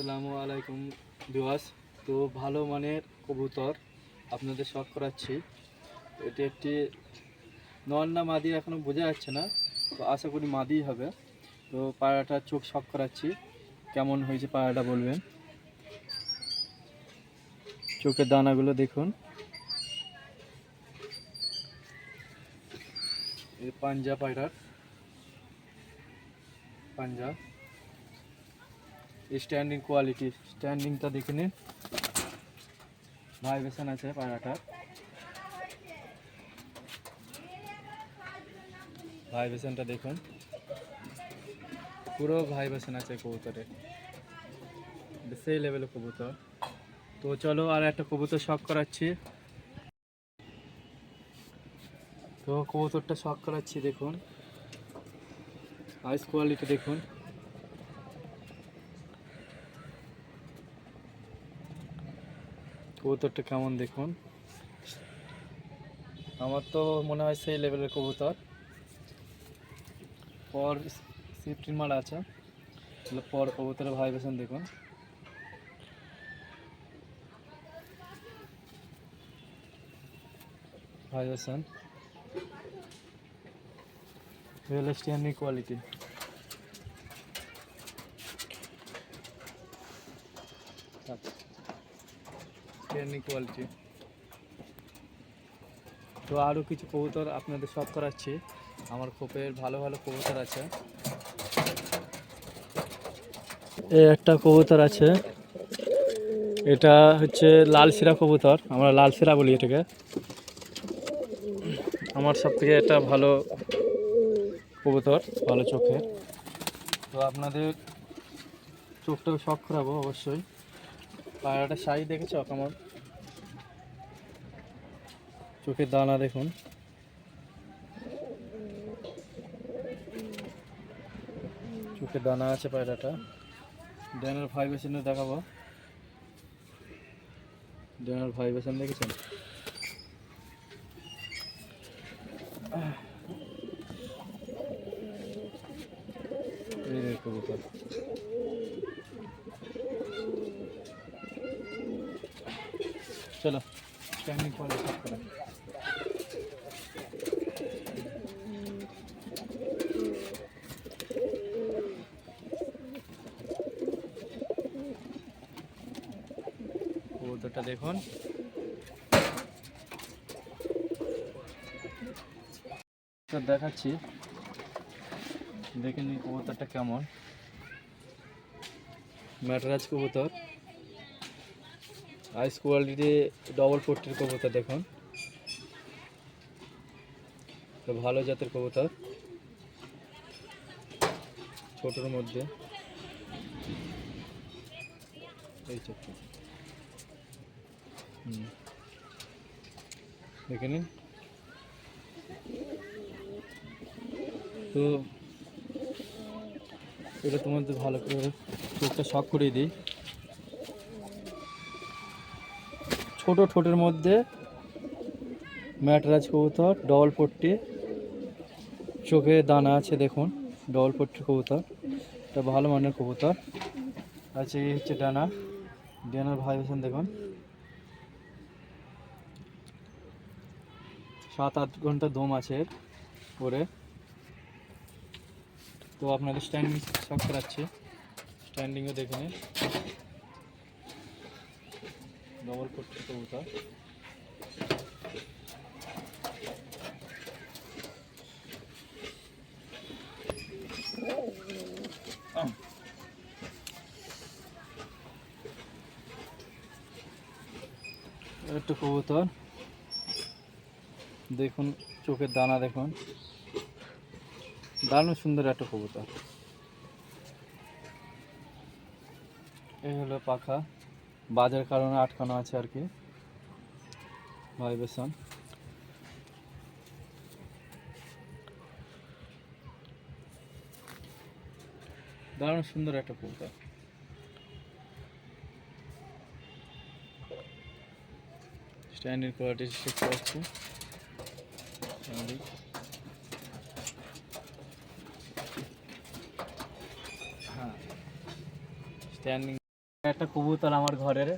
আসসালামু আলাইকুম বিওয়াস তো ভালো মানের কবুতর আপনাদের শখ করাচ্ছি। এটি একটি নর না মাদি এখনও বোঝা যাচ্ছে না, তো আশা করি মাদিই হবে। তো পায়রাটা চোখ শখ করাচ্ছি, কেমন হয়েছে পায়রাটা বলবেন? চোখের দানাগুলো দেখুন। পাঞ্জা পায়রার পাঞ্জা স্ট্যান্ডিং কোয়ালিটি স্ট্যান্ডিংটা দেখে নিন। ভাইব্রেশন আছে পায়রাটার। ভাইব্রেশনটা দেখুন। পুরো ভাইব্রেশন আছে কবুতরের। সেই লেভেলের কবুতর। তো চলো আর একটা কবুতর শখ করাচ্ছি। তো কবুতরটা শখ করাচ্ছি দেখুন। আইস কোয়ালিটি দেখুন। কবুতরটা কেমন দেখুন? আমার তো মনে হয় সেই লেভেলের কবুতর। পর সিফটিন মাল আছে। তাহলে পর কবুতরের ভাইব্রেশন দেখুন। Vibration real standing quality quality তো আরও কিছু কবুতর আপনাদের সব করাচ্ছি। আমার খোপের ভালো ভালো কবুতর আছে। এই একটা কবুতর আছে। এটা হচ্ছে লাল শিরা কবুতর। আমরা লাল শিরা বলি এটাকে। আমার সব থেকে এটা ভালো কবুতর, ভালো চোখের তো আপনাদের চোখটাকে শখ করাবো অবশ্যই। পায়রাটা সাই দেখেছ কেমন চোখের দানা দেখুন। চোখের দানা আছে পায়রাটা। ড্যানের ভাইব্রেশনে দেখাবো। ড্যানের ভাইব্রেশন দেখেছেন? কবুতর। চলো স্ট্যান্ডিং পরে সব করা। কবুতরটা দেখুন। দেখাচ্ছি দেখে নিন কবুতরটা কেমন। ম্যাটরাজ কবুতর। আইস কোয়ালিটি ডবল ফোর্টির কবুতর দেখুন। তো ভালো জাতের কবুতর। ছোটোর মধ্যে। এই দেখে নিন। তো এটা তোমাদের ভালো করে চোখটা শখ করিয়ে দিই। ছোট ঠোঁটের মধ্যে ম্যাটরাজ কবুতর, ডবল পট্টি। চোখে দানা আছে, দেখুন, ডবল পট্টি কবুতর। এটা ভালো মানের কবুতর। আছে, এই হচ্ছে ডানা। ডানার ভাইব্রেশন দেখুন। সাত, আট ঘণ্টা দম আছে পরে তো আপনাদের স্ট্যান্ডিং শখ করাচ্ছি স্ট্যান্ডিংও দেখে নিন। ডবল পট্টি কবুতর। একটু কবুতর। দেখুন, চোখের দানা দেখুন। দারুণ সুন্দর একটা কবুতর। এই হলো পাখা। বাজার কারণে আটকানো আছে আর কি। ভাইব্রেশন দারুণ সুন্দর একটা কবুতর স্ট্যান্ডিং কোয়ালিটি পাচ্ছি। স্ট্যান্ডিং হ্যাঁ। স্ট্যান্ডিং একটা কবুতর আমার ঘরের।